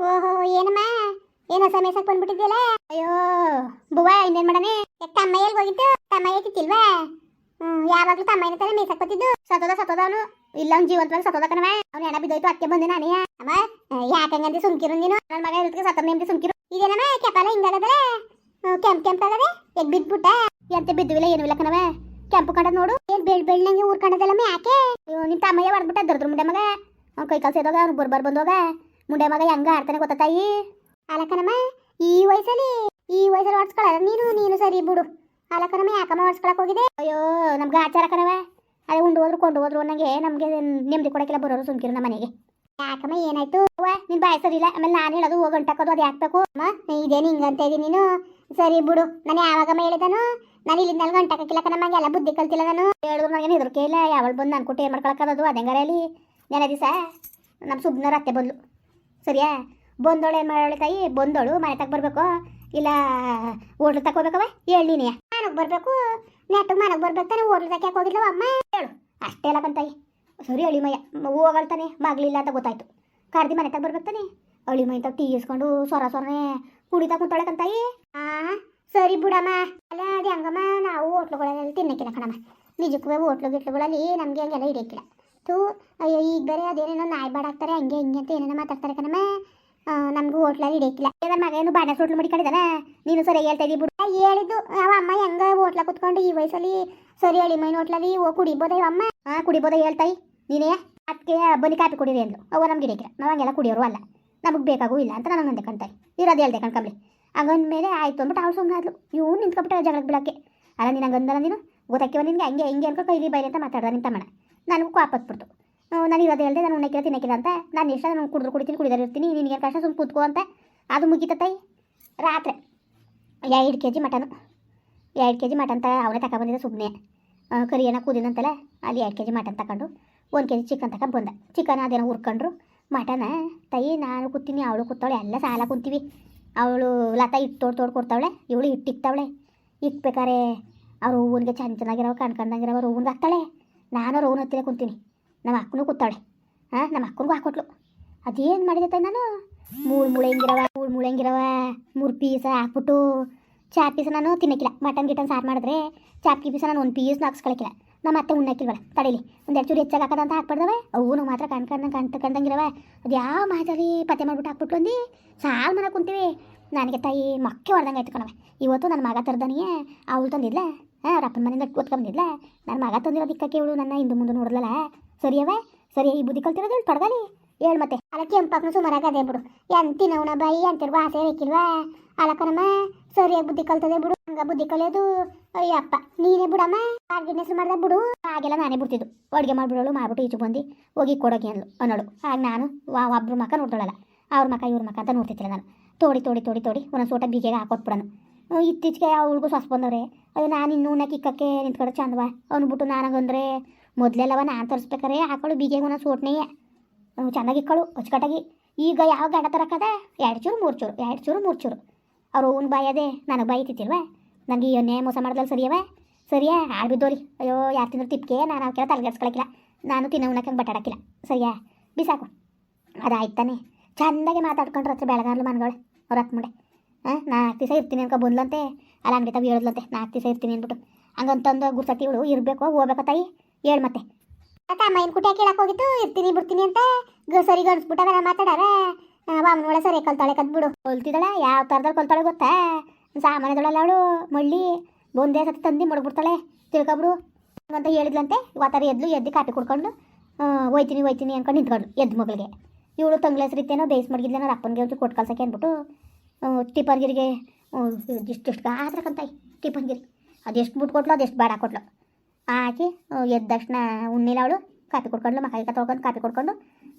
ಓಹೋ, ಏನಮ್ಮ? ಏನೋ ಸಮಯಸಕ್ಕೆ ಬಂದ್ಬಿಟ್ಟಿದ್ಯಲ್ಲ? ಅಯ್ಯೋ ಬುವ ಇನ್ನೇನ್ ಮಾಡನೆ ತಮ್ಮ ಎಲ್ಲಿ ಹೋಗಿದ್ದು? ತಮ್ಮ ಏತಿತ್ತಿಲ್ವಾ ಹ್ಮ್, ಯಾವಾಗ್ಲೂ ತಮ್ಮ ಏನಂತಾನೆ ಮೇಸಕ್ ಬತ್ತಿದ್ದು ಸತೋದ ಸತೋದ ಅವನು. ಇಲ್ಲ, ಅವ್ನು ಜೀವಂತವಾಗಿ ಸತೋದ ಕಣವ ಅವ್ನು ಹೆಣ ಬಿದ್ದೋಯ್ತು ಅತ್ತೆ ಬಂದೆ ನಾನೇ ಅಮ್ಮ ಯಾಕಂಗಂತೆ ಸುಮ್ಕಿರು ನೀನು? ನನ್ನ ಮಗ ಇರೋದಕ್ಕೆ ಸತ್ತ ನೇಮ್ದೆ ಸುಮ್ಕಿರು. ಇದೇನಮ್ಮ ಕೆಪಾಲ ಹಿಂಗಾಗದ್ರೆ ಕೆಂಪ್ ಕೆಂಪ್ ಆಗದೆ? ಎಗ್ ಬಿದ್ಬಿಟ್ಟ? ಎಂತ ಬಿದ್ದುವಿಲ್ಲ ಏನು ಇಲ್ಲ ಕಣವ ಕೆಂಪು ಕಂಡದ್ ನೋಡು. ಏನ್ ಬೆಳ್ ಬೆಳ್ಳಂಗೆ ಊರ್ ಕಂಡದಲ್ಲಮ್ಮ ಯಾಕೆ? ನಿಮ್ ತಮ್ಮಯ್ಯ ಹೊಡ್ಬಿಟ್ಟ ದರ್ದ್ರ ಮುಂಡೆ ಮಗ. ಅವ್ನ ಕೈ ಕಾಲು ಸೇದೋಗ ಅವ್ನು ಬರ್ಬರ್ ಬಂದೋಗ. ಮುಂಡೆ ಮಗ ಹೆಂಗ ಆಡ್ತಾನೆ ಗೊತ್ತಾಯಿ ತಾಯಿ? ಅಲಕನಮ್ಮ ಈ ವಯಸ್ಸಲ್ಲಿ ಈ ವಯಸ್ಸಲ್ಲಿ ಹೊಡ್ಸ್ಕೊಳ ನೀನು ನೀನು ಸರಿ ಬಿಡು. ಅಲಕನಮ್ಮ ಯಾಕಮ್ಮ ಹೊಡ್ಸ್ಕೊಳಕ್ ಹೋಗಿದೆ ಅಯ್ಯೋ, ನಮ್ಗೆ ಆಚಾರ ಕಣವ ಅದೇ ಉಂಡು ಹೋದ್ರು, ಕೊಂಡು ಹೋದ್ರು ನನಗೆ ನಮಗೆ ನೆಮ್ಮದಿ ಕೊಡಕ್ಕೆಲ್ಲ ಬರೋರು ಸುಮ್ಕಿರು ನಮ್ಮ ಮನೆಗೆ. ಯಾಕಮ್ಮ, ಏನಾಯ್ತು? ನಿನ್ ಬಾಯ್ ಸರಿ ಇಲ್ಲ. ಆಮೇಲೆ ನಾನು ಹೇಳೋದು, ಹೋಗಿ ಗಂಟಾಕೋದು ಅದು ಯಾಕಬೇಕು ಅಮ್ಮ, ಇದೇನು ಹಿಂಗಂತ ಇದೀನಿ ನೀನು? ಸರಿ ಬಿಡು. ನಾನು ಯಾವಾಗಮ್ಮ ಹೇಳಿದಾನು? ನಾನು ಇಲ್ಲಿಂದ ಅಲ್ಲಿ ಗಂಟಾಕಿಲ್ಲ ನಮಗೆ ಎಲ್ಲ ಬುದ್ಧಿ ಕಲ್ತಿಲ್ಲ ನಾನು. ಹೇಳಿದ್ರು ನನಗೆ ಹೆದರಿಕೆ ಇಲ್ಲ. ಯಾವಳು ಬಂದು ನಾನು ಕೊಟ್ಟು ಏನು ಮಾಡ್ಕೊಳಕ್ಕದು ಅದಂಗಾರಲ್ಲಿ ನೆನೆ ದಿವಸ ನಮ್ಮ ಸುಬ್ನರ ಅತ್ತೆ ಬಂದ್ಲು. ಸರಿಯಾ? ಬಂದೋಳು ಏನು ಮಾಡೋಳು ತಾಯಿ, ಬಂದೋಳು ಮನೆ ತಗ ಬರಬೇಕು? ಇಲ್ಲ ಹೋಟ್ಲು ತಗೋಬೇಕವ ಹೇಳಿ ನೀನೆ. ಮನೆಗೆ ಬರಬೇಕು, ನೆಟ್ಟಿಗೆ ಮನೆಗೆ ಬರ್ಬೇಕು ತಾನೆ, ಹೋಟ್ಲು ತಕ್ಕ ಯಾಕೆ ಹೋಗಿಲ್ಲವ ಅಮ್ಮ? ಹೇಳು. ಅಷ್ಟೇ ಅಲ್ಲ ಕಂತಾಯಿ. ಸರಿ ಅಳಿಮಯ್ಯ ಹೋಗಳ್ತಾನೆ ಮಗಳಿಲ್ಲ ಅಂತ ಗೊತ್ತಾಯ್ತು. ಕರ್ದಿ ಮನೆ ತಗ ಬರ್ಬೇಕು ತಾನೆ. ಅಳಿಮೈ ತಗ ಟೀ ಇಸ್ಕೊಂಡು ಸೊರ ಸೊರನೆ ಕುಡಿತಾ ಕುಂತಾಳೆ ಕಂತಾಯಿ. ಆ, ಸರಿ ಬಿಡಮ್ಮ. ಅಲ್ಲ, ಅದು ಹಂಗಮ್ಮ, ನಾವು ಹೋಟ್ಲುಗಳಲ್ಲಿ ತಿನ್ನಕ್ಕಿಲ್ಲ ಕಣಮ್ಮ. ನಿಜಕ್ಕೂ ಹೋಟ್ಲು ಗಿಟ್ಲುಗಳಲ್ಲಿ ನಮಗೆ ಹಂಗೆಲ್ಲ ಹಿಡಿಯಕ್ಕಿಲ್ಲ. ತೂ ಅಯ್ಯೋ, ಈಗ ಬೇರೆ ಅದೇನೇನೋ ನಾಯಿ ಬಾಡಾಕ್ತಾರೆ ಹಂಗೆ ಹಿಂಗೆ ಅಂತ ಏನೇನೋ ಮಾತಾಡ್ತಾರೆ ಕಣಮ್ಮ. ನಮಗೂ ಹೋಟ್ಲಲ್ಲಿ ಹಿಡಿಯಕ್ಕಿಲ್ಲ. ನನ್ನ ಮಗ ಏನು ಬಾಣ ಹೋಟ್ಲು ಮಡಿಕೊಂಡಿದ್ದಾನ ನೀನು ಸರಿಯಾಗಿ ಹೇಳ್ತಾ ಬಿಡು. ಹೇಳಿದ್ದು, ಅವ ಅಮ್ಮ ಹೆಂಗ ಹೋಟ್ಲ ಕುತ್ಕೊಂಡು ಈ ವಯಸ್ಸಲ್ಲಿ ಸರಿ ಹೇಳಿ, ಮೈನ್ ಹೋಟ್ಲಲ್ಲಿ ಓ, ಕುಡಿಬೋದ ಅಮ್ಮ? ಹಾಂ ಕುಡಿಬೋದ ಹೇಳ್ತಾಯಿ. ನೀನೇ? ಅದಕ್ಕೆ ಬನ್ನಿ ಕಾಪಿ ಕುಡೀರಿ ಅಂದ್ಲು. ಅವ ನಮ್ಗೆ ಹಿಡಿಯಕ್ಕಿಲ್ಲ. ನಾವು ಹಂಗೆಲ್ಲ ಕುಡಿಯೋರು ಅಲ್ಲ. ನಮಗೆ ಬೇಕಾಗೂ ಇಲ್ಲ ಅಂತ ನನಗೆ ಅಂದೆ ಕಣ್ತಾಯಿ. ಇರೋದು ಹೇಳ್ದೆ ಕಣ್ಕಂಬ್ಲಿ ಹಂಗಂದ್ಮೇಲೆ ಆಯ್ತು ಅಂದ್ಬಿಟ್ಟು ಅವಳು ಸುಮ್ಮನೆ ಆದ್ಲು. ಇವ್ನು ನಿಂತ್ಕೊಬಿಟ್ಟು ಜಗಳಕ್ಕೆ ಬಿಡೋಕ್ಕೆ ಅಲ್ಲ, ನೀನು ಹಂಗಂದಲ್ಲ ನೀನು? ಗೊತ್ತಾಕಿವ ನಿನಗೆ? ಹಂಗೆ, ಹಿಂಗೆ ಅನ್ಕೊ, ಕೈಲಿ ಬೈಲಿ ಅಂತ ಮಾತಾಡ್ದ ನಿಂತ ತಮ್ಮಣ ನನಗೂ ಕಾಪತ್ಬಿಡ್ತು ನಾನು ಇರೋದು ಹೇಳಿದೆ ನಾನು ಉಣ್ಣಕ್ಕಿಲ್ಲ, ತಿನ್ನಕ್ಕಿಲ್ಲ ಅಂತ ನಾನು ಇಷ್ಟ ನಾನು ಕುಡಿದ್ರು ಕುಡಿತೀನಿ ಕುಡಿದರೆ ಇರ್ತೀನಿ ನಿನಗೆ ಕಷ್ಟ ಸುಮ್ಮನೆ ಕೂತ್ಕೋ ಅಂತ ಅದು ಮುಗೀತ ತಾಯಿ. ರಾತ್ರಿ ಎರಡು ಕೆ ಜಿ ಮಟನು, ಎರಡು ಕೆ ಜಿ ಮಟನ್ ತ ಅವನೇ ತಗೊಬಂದಿದ್ದ ಸುಮ್ಮನೆ ಕರಿ ಏನೋ ಕೂದಿನಂತಲ್ಲ ಅಲ್ಲಿ ಎರಡು ಕೆ ಜಿ ಮಟನ್ ತಗೊಂಡು ಒಂದು ಕೆ ಜಿ ಚಿಕನ್ ತಗೊಂಡು ಬಂದೆ. ಚಿಕನ್ ಅದೇನೋ ಹುರ್ಕೊಂಡ್ರು. ಮಟನ ತೈ ನಾನು ಕೂತೀನಿ, ಅವಳು ಕೂತವಳೆ, ಎಲ್ಲ ಸಾಲ ಕುಂತೀವಿ. ಅವಳು ಲತಾ ಇಟ್ಟು ತೋಡ್ ತೋಡ್ ಕೊಡ್ತಾವಳೆ, ಇವಳು ಇಟ್ಟಿಕ್ತಾವಳೆ ಇಕ್ಬೇಕಾರೆ ಅವ್ರ ಹೂವನ್ಗೆ ಚೆನ್ನ ಚೆನ್ನಾಗಿರೋ ಕಣ್ಕಂಡಂಗಿರೋ ಅವ್ರ ಹೂವನ್ಗೆ ಹಾಕ್ತಾಳೆ. ನಾನು ಹೂವನ ಹತ್ತಿರ ಕುಂತೀನಿ ನಮ್ಮ ಅಕ್ಕನೂ ಕೂತಾಳೆ. ಹಾಂ ನಮ್ಮ ಅಕ್ಕನಿಗೂ ಹಾಕೊಟ್ಲು. ಅದೇನು ಮಾಡಿದೆ ನಾನು? ಮೂರು ಮುಳೆಂಗಿರವ ಮೂರು ಮುಳೆಂಗಿರವ ಮೂರು ಪೀಸ ಹಾಕ್ಬಿಟ್ಟು ಚಾ ಪೀಸ ನಾನು ತಿನ್ನಕ್ಕಿಲ್ಲ ಮಟನ್ ಗಿಟನ್, ಸಾರು ಮಾಡಿದ್ರೆ ಚಾಪ್ಕಿ ಪೀಸ ನಾನು ಒಂದು ಪೀಸ್ನ ಹಾಕ್ಸ್ಕೊಳಕ್ಕಿಲ್ಲ ನಮ್ಮ ಅತ್ತೆ ಉಣ್ಣಕ್ಕಿಲ್ವಲ್ಲ ತಡೀಲಿ. ಒಂದು ಎರಡು ಚೂರು ಹೆಚ್ಚಾಗಿ ಹಾಕೋದಂತ ಹಾಕ್ಬಿಡ್ದವೆ. ಅವು ಮಾತ್ರ ಕಣ್ ಕಂಡಂಗಿರವ. ಅದು ಯಾವ ಮಾತಲ್ಲಿ ಪತ್ತೆ ಮಾಡ್ಬಿಟ್ಟು ಹಾಕ್ಬಿಟ್ಟು ಅಂದು? ಸಾಲು ಮನೆ ಕುಂತೀವಿ. ನನಗೆ ತಾಯಿ ಮಕ್ಕೆ ಹೊಡೆದಂಗೆ ಆಯ್ತು ಕಣವೆ ಇವತ್ತು ನನ್ನ ಮಗ ತರ್ದನಿಗೆ ಅವಳು ತಂದಿದ್ಲ? ಹಾಂ ಅವ್ರ ಮನೆಯಿಂದ ಓದ್ಕೊಂಬಂದಿದ್ಲ ನನ್ನ ಮಗ ತಂದಿರೋ ದಿಕ್ಕಕ್ಕೆ ಇವಳು ನನ್ನ ಹಿಂದೆ ಮುಂದೆ ನೋಡಿದ್ಲಲ್ಲ ಸರಿಯವ ಸರಿ, ಈ ಬುದ್ಧಿ ಕಲ್ತಿರೋದು ಇವಳು ತೊಡಗಲಿ ಹೇಳು ಮತ್ತೆ. ಅಲಕ್ಕಿ ಕೆಂಪಕ್ಕನು ಸುಮಾರಾಗದೆ ಬಿಡು. ಬಿಡು ಎಂತಿನವನ ಬಾಯಿ ಅಂತಿರುವ ಆಸೆ ಬೇಕಿಲ್ವಾ? ಅಲಕ್ಕನಮ್ಮ ಸರಿಯಾಗಿ ಬುದ್ಧಿ ಕಲ್ತದೆ ಬಿಡು. ಹಂಗ ಬುದ್ಧಿ ಕಲಿಯೋದು, ಅಯ್ಯಪ್ಪ, ನೀನೇ ಬಿಡಮ್ಮ? ಹೆಸರು ಮಾಡ್ದೆ ಬಿಡು. ಹಾಗೆಲ್ಲ ನಾನೇ ಬಿಡ್ತಿದ್ದು. ಅಡುಗೆ ಮಾಡಿಬಿಡೋಳು, ಮಾಡ್ಬಿಟ್ಟು ಈಚು ಬಂದು. ಹೋಗಿ ಕೊಡೋಕೆ ಅನ್ಲು ಅನ್ನೋಳು. ಹಾಗೆ ನಾನು ವಾ ಒಬ್ಬರು ಮಕ್ಕ ನೋಡ್ತಾಳಲ್ಲ ಅವ್ರ ಮಕ್ಕ ಇವ್ರ ಮಕ್ಕ ಅಂತ ನೋಡ್ತಿದ್ದಿಲ್ಲ ನಾನು. ತೋಡಿ ತೋಡಿ ತೋಡಿ ತೋಡಿ, ಒಂದೊಂದು ಸೋಟ ಬೀಗೆಗೆ ಹಾಕೊಟ್ಬಿಡನು ಇತ್ತೀಚೆಗೆ ಅವಳಿಗೂ ಸೊಸ್ ಬಂದವ್ರೆ. ಅದು ನಾನು ಇನ್ನೂ ನಾ ಕಿಕ್ಕಕ್ಕೆ ನಿಂತ್ಕೊಡೋ, ಚಂದವ. ಅಂದ್ಬಿಟ್ಟು ನನಗಂದ್ರೆ ಮೊದಲೆಲ್ಲವ ನಾನು ತರಿಸ್ಬೇಕಾರೆ ಹಾಕೊಳ್ಳು ಬೀಗೇಗ ಒಂದೊಂದು ಸೋಟ್ನೇ. ಚೆನ್ನಾಗಿ ಇಕ್ಕಳು, ಅಚ್ಚುಕಟ್ಟಾಗಿ. ಈಗ ಯಾವ ಗಂಡ ತರಕದ ಎರಡು ಚೂರು, ಮೂರು ಚೂರು, ಎರಡು ಚೂರು, ಮೂರು ಚೂರು. ಅವ್ರು ಅವ್ನು ಬಾಯದೆ ನನಗೆ ಬಾಯ್ತಿತ್ತಿಲ್ವ ನನಗೆ ಎಣ್ಣೆ ಮೋಸ ಮಾಡ್ದಲ್ಲ ಸರಿಯವ? ಸರಿಯಾ? ಹಾಳು ಬಿದ್ದೋರಿ ಅಯ್ಯೋ, ಯಾರು ತಿಂದ್ರು ತಿಪ್ಕೆ ನಾನು ಅವಕ್ಕೆಲ್ಲ ತಲೆಗೆಡ್ಸ್ಕೊಳಕಿಲ್ಲ ನಾನು ತಿನ್ನೋ ಉಣ್ಣಕ್ಕೆ ಬಟಾಡಕ್ಕಿಲ್ಲ. ಸರಿಯಾ? ಬಿಸಾಕು. ಅದಾಯ್ತಾನೆ ಚೆಂದಾಗಿ ಮಾತಾಡ್ಕೊಂಡ್ರೆ ಹತ್ರ ಬೆಳಗಾರ್ಲು ಮನ್ಗಳು, ಅವ್ರ ಹತ್ತು ನಾಲ್ಕು ದಿವಸ ಇರ್ತೀನಿ ಅನ್ಕೊ, ಬಂದ್ಲಂತೆ. ಅಲ್ಲಿ, ಅಂಗಡಿ ತಗ ಹೇಳಿದ್ಲಂತೆ, ನಾಲ್ಕು ದಿವಸ ಇರ್ತೀನಿ ಅಂದ್ಬಿಟ್ಟು. ಹಂಗಂತಂದು ಗುರ್ಸತಿ ಇವಳು, ಇರಬೇಕು, ಹೋಗ್ಬೇಕು ತಾಯಿ. ಹೇಳು ಮತ್ತೆ. ಅಕ್ಕ ಅಮ್ಮನ ಕುಟಿಯ ಕೇಳಕ್ಕೆ ಹೋಗಿತ್ತು? ಇರ್ತೀನಿ, ಬಿಡ್ತೀನಿ ಅಂತ ಸರಿ ಗಣಿಸ್ಬಿಟ್ಟಾಗ ಮಾತಾಡಾರ. ಬಾಮನೊಳ ಸರಿ, ಕಲ್ತಾಳೆ, ಕದ್ಬಿಡು. ಕೊಲ್ತಿದ್ದಾಳೆ ಯಾವ ಥರದಲ್ಲಿ ಕೊಲ್ತಾಳೆ ಗೊತ್ತಾ? ಸಾಮಾನ್ಯದೊಳಲ್ಲ ಅವಳು, ಮಳ್ಳಿ. ಬೊಂದೇ ಸತಿ ತಂದು ಮಡಗ್ಬಿಡ್ತಾಳೆ. ತಿಳ್ಕೊಬಿಡು. ಅಂತ ಹೇಳಿದ್ಲಂತೆ ವಾತಾರ ಎದ್ಲು, ಎದ್ದು ಕಾಪಿ ಕುಡ್ಕೊಂಡು ಹೋಯ್ತೀನಿ ಹೋಯ್ತೀನಿ ಅನ್ಕೊಂಡು ನಿಂತ್ಕೊಂಡು ಎದ್ದು ಮಗಳಿಗೆ. ಇವಳು ತಂಗ್ಳ ಹೆಸರಿತ್ತೇನೋ ಬೇಯಿಸಿ ಮಡಗಿದ್ಲೇನೋ, ಅಪ್ಪನಿಗೆ ಕೊಟ್ಟು ಕಳ್ಸಕ್ಕೆ ಅಂದ್ಬಿಟ್ಟು ಟಿಪ್ಪನ್ಗಿರಿಗೆ ಇಷ್ಟಿಷ್ಟು ಗಾತ್ರ ಕಂತಾಯಿ ಟಿಪ್ಪನ್ಗಿರಿ ಅದೆಷ್ಟು ಬಿಟ್ಟು ಕೊಟ್ಲು ಅದೆಷ್ಟು ಬಾಡ ಕೊಟ್ಲು. ಹಾಕಿ ಎದ್ದ ತಕ್ಷಣ ಉಣ್ಣಿಲ್ಲ ಅವಳು ಕಾಪಿ ಕುಡ್ಕೊಂಡು ಮಕ್ಕ ಕೈ ತೊಳ್ಕೊಂಡು, ಕಾಪಿ ಕೊಡ್ಕೊಂಡು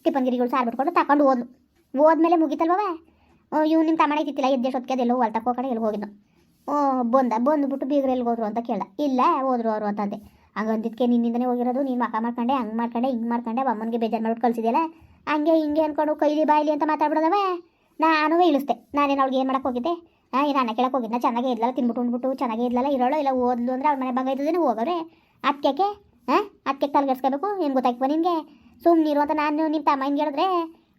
ಟಿಪ್ಪನ್ಗಿರಿಗಳು ಸಾರು ಬಿಟ್ಕೊಂಡು ತಗೊಂಡು ಹೋದ್ಲು. ಹೋದ್ಮೇಲೆ ಮುಗಿತಲ್ವೇ ಇವ್ನು ನಿಮ್ಮ ತಮ್ಮನೆ ಇತ್ತಿಲ್ಲ ಎದ್ದೆ ಸೊತ್ತಿಗೆ ಹೊಲ್ತಕ್ಕೆ ಹೊಲ್ ತಕ್ಕೋಕಡೆ ಎಲ್ಲಿ ಹೋಗಿದ್ನು ಓ ಬಂದ ಬಂದುಬಿಟ್ಟು ಬೀಗರೆ ಎಲ್ಲಿ ಹೋದ್ರು ಅಂತ ಕೇಳ್ದ. ಇಲ್ಲ, ಹೋದ್ರು ಅವರು ಅಂತಂದೆ ಹಂಗಂದಿದ್ಕೆ ನಿನ್ನಿಂದನೇ ಹೋಗಿರೋದು, ನೀನು ಮಕ ಮಾಡ್ಕೊಂಡೆ, ಹಂಗೆ ಮಾಡ್ಕೊಂಡೆ, ಹಿಂಗೆ ಮಾಡ್ಕೊಂಡೆ ಅಮ್ಮನಿಗೆ ಬೇಜಾರು ಮಾಡ್ಬಿಟ್ಟು ಕಳಿಸಿದೆಯಲ್ಲ? ಹಂಗೆ ಹಿಂಗೆ ಅಂದ್ಕೊಂಡು ಕೈಲಿ ಬಾಯಿಲಿ ಅಂತ ಮಾತಾಡ್ಬಿಡೋದವ? ನಾನು ಇಳಿಸ್ದೆ. ನಾನೇನು ಅವ್ಳಿಗೆ ಏನು ಮಾಡಕ್ಕೆ ಹೋಗಿದ್ದೆ? ಹಾಂ ಏನು ಅನ್ನ ಕೇಳಕ್ಕೆ ಹೋಗಿದ್ದೆ ಚೆನ್ನಾಗೇ ಇದ್ಲಲ್ಲ, ತಿನ್ಬಿಟ್ಟು ಉಂಡ್ಬಿಟ್ಟು ಚೆನ್ನಾಗೇ ಇದ್ಲಲ್ಲ, ಇರೋಳು ಇಲ್ಲ, ಓದ್ಲು ಅಂದ್ರೆ ಅವ್ರ ಮನೆ ಬಂಗ ಇದ್ದದೇನೆ ಹೋಗವ್ರೆ. ಅದಕ್ಕೆ ಹಾಂ ಅದಕ್ಕೆ ತಲೆಗೆಡ್ಸ್ಕೋಬೇಕು ಏನು ಗೊತ್ತಾಯ್ತು ನಿನಗೆ? ಸುಮ್ಮನಿರು ಅಂತ ನಾನು ನಿಮ್ಮ ತಮ್ಮ ಹಿಂಗೆ ಹೇಳಿದ್ರೆ,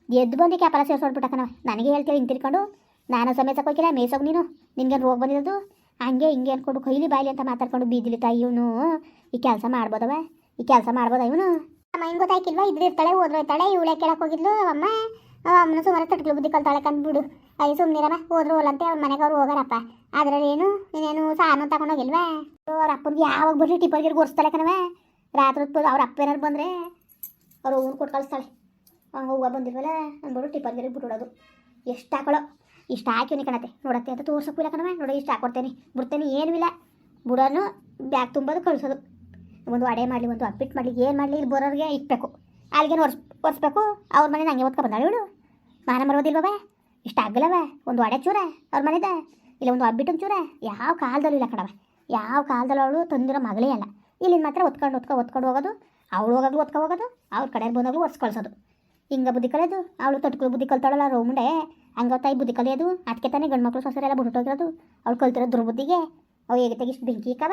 ಎದ್ದು ಬಂದು ಕ್ಯಾಪಲ ಸೇರ್ಸೋಡ್ಬಿಟ್ಟಕನವ ನನಗೆ ಹೇಳ್ತೀವಿ ಹಿಂಗೆ ತಿರ್ಕೊಂಡು? ನಾನು ಸಮೇತ ಹೋಗಿಲ್ಲ ಮೇಸೋಗಿ ನೀನು? ನಿನಗೆ ರೋಗ ಬಂದಿರೋದು? ಹಂಗೆ ಹಿಂಗೆ ಅಂದ್ಕೊಂಡು ಕೈಲಿ ಬಾಯಿಲಿ ಅಂತ ಮಾತಾಡ್ಕೊಂಡು ಬೀದಿಲಿ ತಾಯಿ ಇವನು. ಈ ಕೆಲಸ ಮಾಡ್ಬೋದವ ಈ ಕೆಲಸ ಮಾಡ್ಬೋದ ಇವನು? ಅಮ್ಮ, ಹಿಂಗೆ ಗೊತ್ತಾಯ್ಕಿಲ್ವಾ? ಇದ್ರೆ ಓದ್ರೋಯ್ತಾಳೆ ಇವಳೆ ಕೇಳಕ್ಕೆ ಹೋಗಿದ್ಲು, ಅಮ್ಮ. ಅಮ್ಮನ ಸುಮಾರು ತಟ್ಕಲು ಬುದ್ಧಿ ಕಲ್ತಾಳೆ ಕಂದ್ಬಿಡು. ಅಯ್ಯ ಸುಮ್ಮನಿರಮ್ಮ ಹೋದ್ರು ಹೋಲಂತೆ ಅವ್ರ ಮನೆಗೆ ಅವ್ರು ಹೋಗಾರಪ್ಪ. ಏನು? ಇನ್ನೇನು ಸಾನು ತಗೊಂಡೋಗಿಲ್ವಾ ಅವ್ರ ಅಪ್ಪನಿಗೆ ಯಾವಾಗ ಬರ್ರಿ ಟಿಪ್ಪರ್ಗಿರ್ ಗೊರ್ಸ್ತಾಳೆ ಕಣವ ರಾತ್ರಿ ಹೊತ್ತು ಅವ್ರ ಅಪ್ಪ ಏನಾರು ಬಂದರೆ ಅವ್ರು ಊರು ಕೊಟ್ಟು ಕಳಿಸ್ತಾಳೆ. ಹಂಗೆ ಹೂವು ಬಂದಿಲ್ವಲ್ಲ, ಅಂದ್ಬಿಟ್ಟು ಟಿಪ್ಪರ್ಗಿರಿ ಬಿಟ್ಬಿಡೋದು. ಎಷ್ಟು ಹಾಕೊಳ್ಳೋ ಇಷ್ಟು ಹಾಕಿವ್ನಿ ಕಣತೆ. ನೋಡತ್ತೆ ಅಂತ ತೋರ್ಸಕ್ಕೂ ಇಲ್ಲ ಕಣವ ನೋಡಿ, ಇಷ್ಟು ಹಾಕೊಡ್ತೇನೆ. ಬಿಡ್ತೇನೆ, ಏನೂ ಇಲ್ಲ. ಬಿಡೋನು ಬ್ಯಾಗ್ ತುಂಬೋದು ಕಳಿಸೋದು. ಒಂದು ಅಡೆ ಮಾಡಲಿ, ಒಂದು ಅಪ್ಪಿಟ್ಟು ಮಾಡಲಿ, ಏನು ಮಾಡಲಿ, ಇಲ್ಲಿ ಬರೋರಿಗೆ ಇಟ್ಬೇಕು. ಅಲ್ಲಿಗೆ ಒರ್ಸ್ ಒರೆಸ್ಬೇಕು ಅವ್ರ ಮನೆ ನಂಗೆ ಓದ್ಕೊ ಬಂದಾಳೆ ಇವಳು. ಮಾನ ಬಾಬಾ. ಇಷ್ಟ ಆಗಲ್ಲವ ಒಂದು ಒಡೆ ಚೂರ ಅವ್ರ ಮನೆದ. ಇಲ್ಲ ಒಂದು ಅಬ್ಬಿಟ್ಟು ಚೂರ. ಯಾವ ಕಾಲದಲ್ಲೂ ಇಲ್ಲ ಕಣವ ಯಾವ ಕಾಲದಲ್ಲೂ ಅವಳು ತಂದಿರೋ ಮಗಳೇ ಅಲ್ಲ. ಇಲ್ಲಿಂದ ಮಾತ್ರ ಒತ್ಕೊಂಡು ಒತ್ಕೊ ಒತ್ಕೊಂಡು ಹೋಗೋದು. ಅವಳು ಹೋಗೋದು ಒತ್ಕೊ ಹೋಗೋದು. ಅವ್ರ ಕಡೆ ಬಂದಾಗಲೂ ಒರ್ಸ್ಕೊಳ್ಸೋದು ಹಿಂಗೆ ಬುದ್ಧಿ ಕಲಿಯೋದು. ಅವಳು ತಟ್ಕಲು ಬುದ್ಧಿ ಕಲ್ತಾಳಲ್ಲ ರೋ ಮುಂಡೆ. ಹಂಗ ತಾಯಿ ಬುದ್ಧಿ ಕಲಿಯೋದು. ಅದಕ್ಕೆ ತಾನೇ ಗಂಡು ಮಕ್ಕಳು ಸೊಸರೆಲ್ಲ ಬಿಟ್ಟೋಗಿರೋದು ಅವ್ಳು ಕಲ್ತಿರೋ ದುರ್ಬುದ್ಧಿಗೆ. ಅವು ಹೇಗೆ ತೆಗಿಷ್ಟು ಬೆಂಕಿ ಇಕ್ಕವ.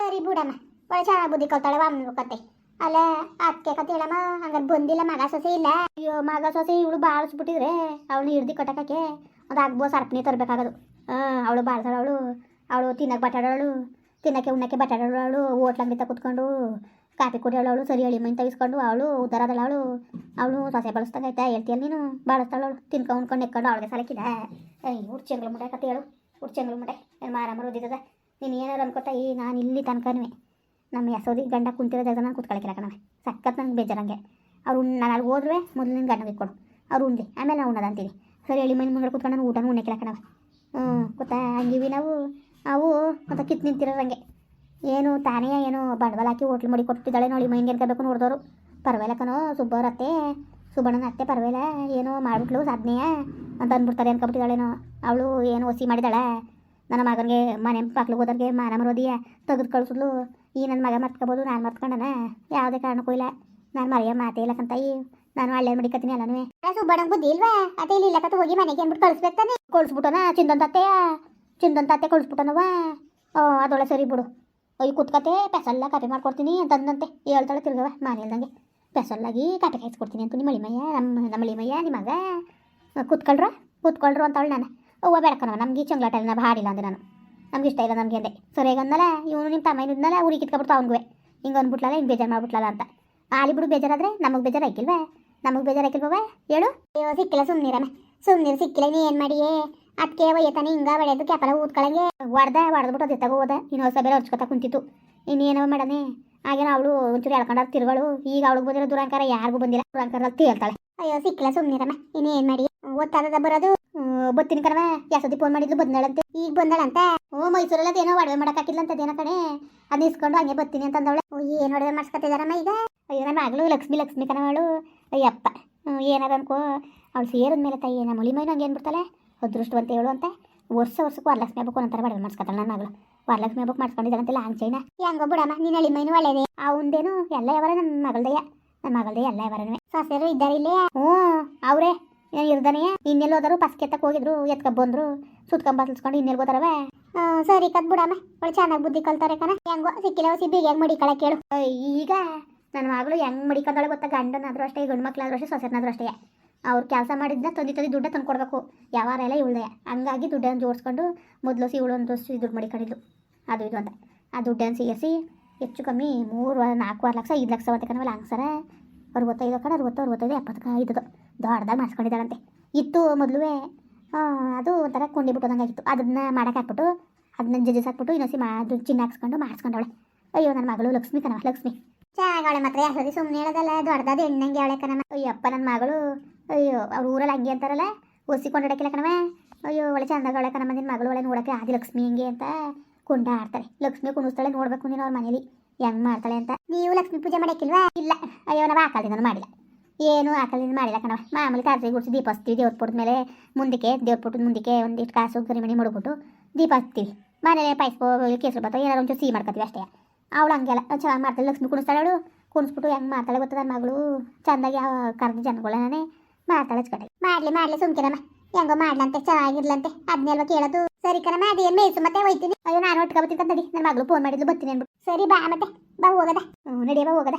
ಸರಿ ಬಿಡಮ್ಮ. ಒಳ್ಳೆ ಚೆನ್ನಾಗಿ ಬುದ್ಧಿ ಕಲ್ತಾಳೆ ಅಮ್ಮನ ಕತೆ ಅಲ್ಲ ಅದಕ್ಕೆ ಕತೆ ಹೇಳಮ್ಮ, ಹಂಗಾರೆ ಬಂದಿಲ್ಲ ಮಗ ಸೊಸೆ ಇಲ್ಲ. ಅಯ್ಯೋ, ಮಗ ಸೊಸೆ ಇವಳು ಬಾಳಿಸ್ಬಿಟ್ಟಿದ್ರೆ ಅವಳು ಹಿಡ್ದು ಕಟ್ಟಕ್ಕೆ ಒಂದು ಆಗ್ಬೋದು ಸರ್ಪಣಿ ತರಬೇಕಾಗೋದು. ಹಾಂ, ಅವಳು ಬಾಳ್ತಾಳೆ ಅವಳು ತಿನ್ನಕ್ಕೆ ಬಟಾಡೋಳು ತಿನ್ನಕ್ಕೆ ಉಣ್ಣಕ್ಕೆ ಬಟಾಡೋಳು ಅವಳು ಹೋಟ್ಲಂಗಿತ ಕುತ್ಕೊಂಡು, ಕಾಫಿ ಕುಡಿಯೋಳು ಸರಿ ಹೇಳಿ ಮೈನ್ ತೆಗಿಸ್ಕೊಂಡು ಅವಳು ಉದ್ದಾರದಳ ಅವಳು ಅವಳು ಸೊಸೆ ಬಳಸ್ದಂಗೈತೆ ಹೇಳ್ತೀಯಲ್ಲ ನೀನು? ಬಾಳಿಸ್ತಾಳು ತಿನ್ಕೊಂಡು ಉಣ್ಕೊಂಡು ನೆಕ್ಕೊಂಡು ಅವಳಿಗೆ ಸಲಕಿದ ಅಯ್ಯ ಹುಡ್ಚಂಗ್ಳು ಮುಡೆ ಕತೆ ಹೇಳು, ಹುಡ್ಚಂಗ್ಳು ಮುಡೆ. ಏನು ಮಾರಾಮರು ಓದಿದ್ದದ ನೀನು ಏನಾರು ಅನ್ಕೋತ ಈ ನಾನು ಇಲ್ಲಿ ತನಕನೂ ನಮ್ಮ ಯಸೋದಿ ಗಂಡ ಕುಂತಿರೋ ಜಾಗ ನಾನು ಕೂತ್ಕೊಳಕಿಲ್ಲ ಕಣವೆ ಸಖತ್ ನಂಗೆ ಬೇಜಾರಂಗೆ. ಅವ್ರು ನಾನು ಅಲ್ಲಿ ಹೋದ್ರೆ ಮೊದಲು ನಿನ್ನ ಗಂಡ ಕೊಡು. ಅವ್ರು ಉಂಡಿ ಆಮೇಲೆ ನಾವು ಉಣ್ಣದ ಅಂತೀವಿ. ಸರಿ ಎಳಿ ಮನೆ ಮುಂದೆ ಕೂತ್ಕೊಂಡು ನಾನು ಊಟನೂ ಉಣ್ಣಕ್ಕಿಲ್ಲ ಕಣವೆ ಹ್ಞೂ ಗೊತ್ತಾ ಹಂಗಿವಿ ನಾವು. ಅವು ಮತ್ತು ಕಿತ್ತು ನಿಂತಿರೋರಂಗೆ ಏನು ತಾನೇ ಏನು ಬಂಡವಾಳ ಹಾಕಿ ಹೋಟ್ಲು ಮಾಡಿ ಕೊಟ್ಟಿದ್ದಾಳೆ ನೋಡಿ ಮೈನ್ಗೆ ಅನ್ಕೋಬೇಕು ನೋಡಿದವರು. ಪರವಾಗಿಲ್ಲ ಕಣೋ, ಸುಬ್ಬವ್ರ ಅತ್ತೆ, ಸುಬ್ಬಣ್ಣನ ಅತ್ತೆ ಪರವಾಗಿಲ್ಲ. ಏನೋ ಮಾಡಿಬಿಟ್ಲು, ಸಾಧನೆಯ ಅಂತ ಅಂದ್ಬಿಡ್ತಾರೆ ಅನ್ಕೊಬಿಟ್ಟಿದ್ದಾಳೇನೋ. ಅವಳು ಏನು ಒಸಿ ಮಾಡಿದಾಳೆ ನನ್ನ ಮಗನಿಗೆ ಮನೆ ಮಕ್ಳಿಗೆ ಹೋದವ್ರಿಗೆ ಮಾನ ಮರೋದಿಯ ತೆಗೆದು ಕಳಿಸಿದ್ಲು. ಈ ನನ್ನ ಮಗ ಮರ್ತ್ಕೋಬೋದು ನಾನು ಮರ್ತ್ಕೊಂಡನ? ಯಾವುದೇ ಕಾರಣಕ್ಕೂ ಇಲ್ಲ. ನಾನು ಮರೆಯೋ ಮಾತೇ ಇಲ್ಲ ಕಂತಾಯಿ ನಾನು ಹಳ್ಳೆ ಮಡಿಕತ್ತೀನಿ ಎಲ್ಲನೂ ಸುಬ್ಬಣ್ಣಗೆ ಬುದ್ಧಿ ಇಲ್ವಾ? ಅದೇ ಇಲ್ಲಿ ಇಲ್ಲ ಕತ್ತು ಹೋಗಿ ಮನೆಗೆ ಅಂದ್ಬಿಟ್ಟು ಕಳಿಸ್ಬೇಕು ತಾನೆ? ಕಳಿಸ್ಬಿಟ್ಟನ? ಚಿಂದನ್ ಅತ್ತೆಯ ಚಿಂದಂತ ಅತ್ತೆ ಕಳಿಸ್ಬಿಟ್ಟನವ ಅದೊಳ ಸರಿ ಬಿಡು. ಅಯ್ಯ ಕುತ್ಕತೆ ಪೆಸಲ್ಲ ಕಾಪಿ ಮಾಡ್ಕೊಡ್ತೀನಿ ಅಂತಂದಂತೆ. ಹೇಳ್ತಾಳೆ ತಿರ್ಗವ ಮನೆ ಇಲ್ದಂಗೆ ಪೆಸಲ್ಲಾಗಿ ಕಾಪಿ ಕಾಯಿಸ್ಕೊಡ್ತೀನಿ ಅಂತ ನಿಮ್ಮ ಮಳಿಮಯ್ಯ ನಮ್ಮ ನಮ್ಮ ಮಳಿಮಯ್ಯ ನಿಮ್ಮ ಮಗ. ಕುತ್ಕೊಳ್ರ ಕುತ್ಕೊಳ್ರು ಅಂತವಳು ನಾನು. ಅವ್ವ ಬೆಳಕನವ ನಮ್ಗೆ ಈ ಚಂಗ್ಲಾಟಲ್ಲಿ ನಾ ಹಾಡಿಲ್ಲ ಅಂದೆ ನಾನು. ನಮ್ಗೆ ಇಷ್ಟ ಇಲ್ಲ ನಮಗೆ ಅಂದೆ. ಸರಿಯಾಗಿ ಅಂದಲ್ಲ ಇವನು ನಿಮ್ಮ ತಮ್ಮ ಇದ್ನಲ್ಲ ಊರಿಗೆ ಕಿತ್ಕೊಬಿಡ್ತು ಅವ್ನಿಗೆ ಹಿಂಗೆ ಅಂದ್ಬಿಟ್ಲಲ್ಲ, ಹಿಂಗೆ ಬೇಜಾರು ಮಾಡ್ಬಿಟ್ಲಲ್ಲ ಅಂತ. ಆಲಿ ಬಿಡು ಬೇಜಾರಾದ್ರೆ ನಮಗೆ ಬೇಜಾರು ಹಾಕಿಲ್ವೇ? ನಮಗೆ ಬೇಜಾರು ಹಾಕಿಲ್ವೇ ಹೇಳು. ಅಯ್ಯೋ, ಸಿಕ್ಕಿಲ್ಲ ಸುಮ್ಮನಿರಮ್ಮ ಸುಮ್ಮನಿರು ಸಿಕ್ಕಿಲ್ಲ. ನೀ ಏನು ಮಾಡಿಯೇ? ಅದಕ್ಕೆ ಒಯ್ಯತಾನೆ, ಹಿಂಗೆ ಹೊಡೆದು ಕ್ಯಾಪಲ ಊದ್ಕೊಳಂಗೆ. ಹೊಡೆದ, ಹೊಡೆದ್ಬಿಟ್ಟು ಅದು ಎತ್ತಾಗ ಹೋದ. ಇನ್ನೊಂದು ಸಭೆ ಹರ್ಚ್ಕೊತಾ ಕುಂತಿತ್ತು. ಇನ್ನೇನೋ ಮಾಡನೆ? ಆಗೇನೋ ಅವಳು ಒಂಚೂರು ಎಳ್ಕೊಂಡಾರ ತಿರುಗಳು. ಈಗ ಅವಳಿಗೆ ಬಂದಿರೋ ದುರಂಕಾರ ಯಾರಿಗೂ ಬಂದಿಲ್ಲ. ದುರಂಕಾರ ತೀರ್ತಾಳೆ ಅಯ್ಯೋ, ಸಿಕ್ಕಿಲ್ಲ ಸುಮ್ಮನಿರಮ್ಮ ಇನ್ನೇನು ಮಾಡಿ ಓದ್ತಾದ ಬರೋದು. ಬತ್ತೀನಿ ಕಣವ ಯಾಸದಿ ಫೋನ್ ಮಾಡಿದ್ಲು ಬಂದಳಂತೆ ಈಗ ಬಂದಳಂತೆ ಓ ಮೈಸೂರಲ್ಲ ಏನೋ ಒಡವೆ ಮಾಡಕ್ಕಾಕಿಲ್ಲ ಅಂತ ಏನೋ ಕಣೆ. ಅದ್ ಇಸ್ಕೊಂಡು ಹಂಗೆ ಬರ್ತೀನಿ ಅಂತ ಅಂದವಳೆ ಓ ಏನು ಒಡವೆ ಮಾಡ್ಸ್ಕೊತಿದಾರಮ್ಮ ಈಗ? ಅಯ್ಯೋ ನನ್ನ ಮಗಳು ಲಕ್ಷ್ಮಿ ಲಕ್ಷ್ಮಿ ಕಣವಳು ಅಯ್ಯಪ್ಪ ಏನಾರ ಅನ್ಕೋ. ಅವಳು ಸೇರಿದ ಮೇಲೆ ತಾಯಿ ನಮ್ಮ ಮುಳಿ ಮೈ ಹಂಗೆ ಏನ್ಬಿಡ್ತಾಳೆ ಅದೃಷ್ಟವಂತ ಹೇಳು ಅಂತ. ವರ್ಷ ವರ್ಷಕ್ಕೂ ವರಲಕ್ಷ್ಮಿ ಹಬ್ಬಕ್ಕೆ ಒಂಥರ ಬಡವೆ ಮಾಡ್ಸ್ಕೊತಾಳೆ ನನ್ನ ಮಗಳು. ವರಲಕ್ಷ್ಮಿ ಹಬ್ಬಕ್ಕೆ ಮಾಡ್ಸ್ಕೊಂಡಿದ್ದಾಳಂತೆ ಲಾಂಗ್ ಚೈನ ಹೆಂಗೋ ಬಿಡಮ್ಮ ನೀನು ಹಳಿ ಮೈನು ಒಳ್ಳೇದೇ ಅವಂದೇನು ಎಲ್ಲ ಯಾವಾರ ನನ್ನ ಮಗಳದಯ್ಯ ನನ್ನ ಮಗಳದಯ್ಯ ಎಲ್ಲ ಯಾವಾರನೇ ಸೊಸೆರು ಇದ್ದಾರೆ ಇಲ್ಲೇ? ಹ್ಞೂ, ಅವರೇ ಇರ್ದಾನೆ ಇನ್ನೆಲ್ಲಿ ಹೋದರು ಪಸ್ಕೆ ಹೋಗಿದ್ರು, ಎತ್ಕ ಬಂದ್ರು. ಸುತ್ಕೊಂಡ್ ಬಸ್ಕೊಂಡು ಇನ್ನೆಲ್ಲಿ ಹೋದಾರವ. ಸರಿ ಕತ್ ಬಿಡಮ್ಮ. ಒಳ್ಳೆ ಚೆನ್ನಾಗಿ ಬುದ್ಧಿ ಕಲ್ತಾರೆ ಕಣ. ಹೆಂಗೋ ಸಿಕ್ಕಿಲ್ಲ ಹೊಸಿ ಬೀಗ ಹೆಂಗ್ ಮಡಿಕಳ ಕೇಳು. ಈಗ ನನ್ನ ಮಗಳು ಹೆಂಗ್ ಮಡಿಕೊಂಡಾಳೆ ಗೊತ್ತಾ? ಗಂಡನಾದ್ರೂ ಅಷ್ಟೇ ಗಂಡು ಅಷ್ಟೇ ಸೊಸೆನಾದ್ರೂ ಅಷ್ಟೇ. ಅವ್ರು ಕೆಲಸ ಮಾಡಿದ್ನ ತಂದಿ ತಂದಿ ದುಡ್ಡ ತಂದು ಕೊಡಬೇಕು ಯಾವಾರ ಎಲ್ಲ ಹಂಗಾಗಿ ದುಡ್ಡನ್ನು ಜೋಡಿಸ್ಕೊಂಡು ಮೊದಲು ಇವಳು ಒಂದು ದುಡ್ಡು ಮಡಿಕೊಂಡಿದ್ಲು. ಅದು ಇದು ಅಂತ. ಆ ದುಡ್ಡನ್ನು ಸೇರಿಸಿ ಹೆಚ್ಚು ಕಮ್ಮಿ ಮೂರು ನಾಲ್ಕೂವರೆ ಲಕ್ಷ, ಐದು ಲಕ್ಷ ಅಂತ ಕಣವಲ್ಲ ಹಂಗೆ ಸರ. ಅರವತ್ತೈದು ಕಡೆ ಅರವತ್ತು, ಅರವತ್ತೈದು, ಎಪ್ಪತ್ತು ಇದ್ದದು ದೊಡ್ಡದಾಗಿ ಮಾಡಿಸ್ಕೊಂಡಿದ್ದಾಳಂತೆ. ಇತ್ತು ಮೊದಲುವೆ ಅದು ಒಂಥರ ಕೊಂಡಿ ಬಿಟ್ಟೋದಂಗಾಗಿತ್ತು ಅದನ್ನ ಮಾಡಕ್ಕೆ ಹಾಕ್ಬಿಟ್ಟು ಅದನ್ನ ಜಜಸ್ ಹಾಕ್ಬಿಟ್ಟು ಇನ್ನೊಸಿ ಮಾ ಚಿನ್ನ ಹಾಕ್ಸ್ಕೊಂಡು ಮಾಡಿಸ್ಕೊಂಡವಳೆ. ಅಯ್ಯೋ ನನ್ನ ಮಗಳು ಲಕ್ಷ್ಮಿ ಕಣವ ಲಕ್ಷ್ಮಿ. ಚಾಗಳೆ ಮಾತ್ರ ಯಾಸದಿ ಸುಮ್ಮನೆ ಹೇಳೋದಲ್ಲ ದೊಡ್ಡದಾದ ಹೆಣ್ಣಂಗೆ ಅವಳೆ ಕಣವ ಅಯ್ಯಪ್ಪ ನನ್ನ ಮಗಳು ಅಯ್ಯೋ ಅವ್ರ ಊರಲ್ಲಿ ಹಂಗೆ ಅಂತಾರಲ್ಲ ಒಸಿ ಕೊಂಡಾಡಕ್ಕಿಲ್ಲ ಕಣವ ಅಯ್ಯೋ ಒಳ್ಳೆ ಚಂದಾಗವಳೆ ಕಣಮ್ಮ ನಿನ್ನ ಮಗಳು ಒಳ್ಳೆ ನೋಡಕ್ಕೆ ಆದಿ ಲಕ್ಷ್ಮಿ ಹಿಂಗೆ ಅಂತ ಕೊಂಡಾಡ್ತಾರೆ ಲಕ್ಷ್ಮಿ ಕುಣಿಸ್ತಾಳೆ ನೋಡ್ಬೇಕು ನೀನು ಅವ್ರ ಮನೇಲಿ. ಹೆಂಗ್ ಮಾಡ್ತಾಳೆ ಅಂತ. ನೀವು ಲಕ್ಷ್ಮಿ ಪೂಜೆ ಮಾಡಕ್ಕಿಲ್ವಾ? ಇಲ್ಲ. ಅಯ್ಯೋ ನಾವು ಆಕಳದಿಂದ ಮಾಡಿಲ್ಲ. ಏನು ಆಕಳದಿಂದ ಮಾಡಿಲ್ಲ ಕಣವ ಮಾಮೂಲಿ ಕಾರ್ತಿಗೆ ಗುಡಿಸಿ ದೀಪ ಹಚ್ತೀವಿ ದೇವ್ರ ಪುಟ್ಟದ ಮೇಲೆ. ಮುಂದಕ್ಕೆ ದೇವ್ರ ಪುಟ್ಟದ ಮುಂದಕ್ಕೆ ಒಂದಿಷ್ಟು ಕಾಸು ಗರಿಮಣಿ ಮುಡ್ಬಿಟ್ಟು ದೀಪ ಹಚ್ತೀವಿ. ಮನೇಲೆ ಪಾಯ್ಸ್ಕೋ ಕೇಸರಿ ಬತ್ತ ಏನಾರು ಒಂಚೂರು ಸಿಹಿ ಮಾಡ್ಕೊತೀವಿ ಅಷ್ಟೇ. ಅವಳು ಹಂಗೆಲ್ಲ ಚೆನ್ನಾಗಿ ಮಾಡ್ತಾಳೆ. ಲಕ್ಷ್ಮಿ ಕುಣಿಸ್ತಾಳೆ ಅವಳು. ಕುಣಿಸ್ಬಿಟ್ಟು ಹೆಂಗೆ ಮಾಡ್ತಾಳೆ ಗೊತ್ತದ ಮಗಳು? ಚಂದಾಗಿ ಕರೆದ ಜನಗಳನ್ನೇ ಮಾಡ್ತಾಳೆ ಕಡೆ ಮಾಡಲಿ ಮಾಡಲಿ, ಸುಮ್ಕಿರಮ್ಮ. ಹೆಂಗೋ ಮಾಡ್ಲಂತೆ, ಚೆನ್ನಾಗಿರ್ಲಂತೆ. ಅದನ್ನೆಲ್ವ ಕೇಳೋದು? ಸರಿ ಕಣಮ್ಮ ಅದೇನು ಮೇಯ್ಸು ಮತ್ತೆ? ಹೋಯ್ತೀನಿ. ಅಯ್ಯೋ, ನಾನು ಹೊಟ್ಕೊಬತ್ತಿ ನಡಿ ನನ್ನ ಮಗಳು ಫೋನ್ ಮಾಡಿದ್ಲು, ಬರ್ತೀನಿ ಅನ್ಬಿಟ್ಟು ಸರಿ ಬಾ ಮತ್ತೆ. ಬಾ ಹೋಗದ. ಹ್ಞೂ ಬಾ ಹೋಗದ.